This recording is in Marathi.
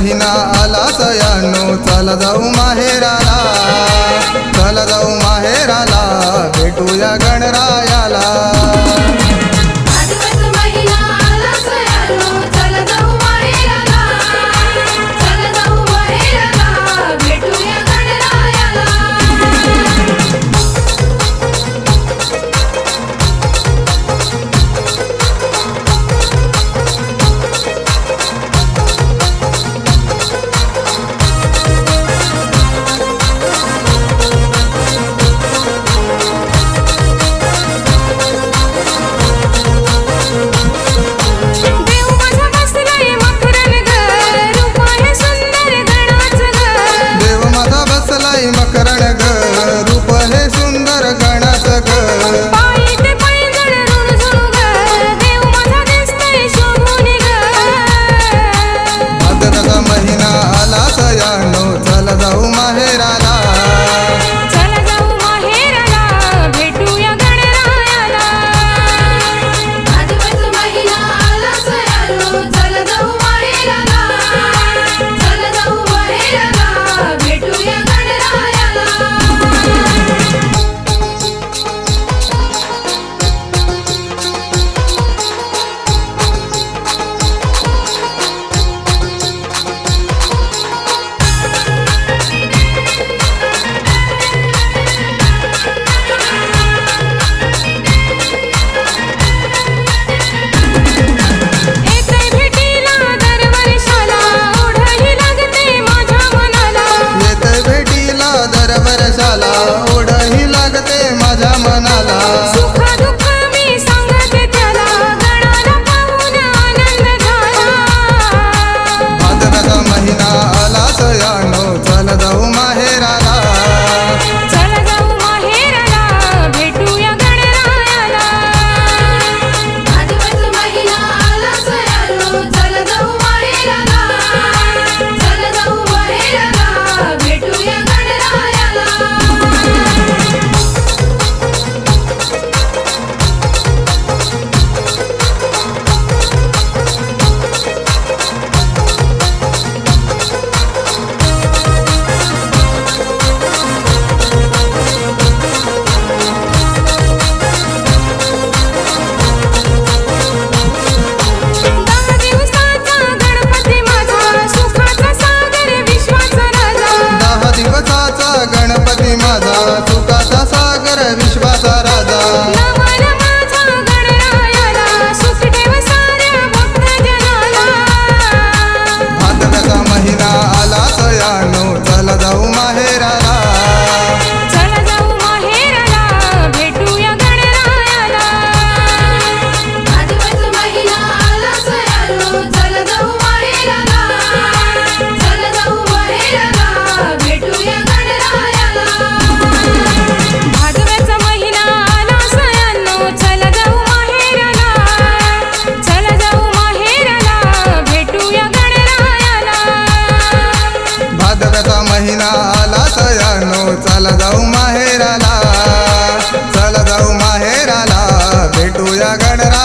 महिना आला सयानो चला जाऊ माहेराला. चला जाऊ माहेराला भेटूया गणरा ग बरं झाला. nada चला जाऊ माहेराला चला जाऊ माहेराला भेटूया गणरा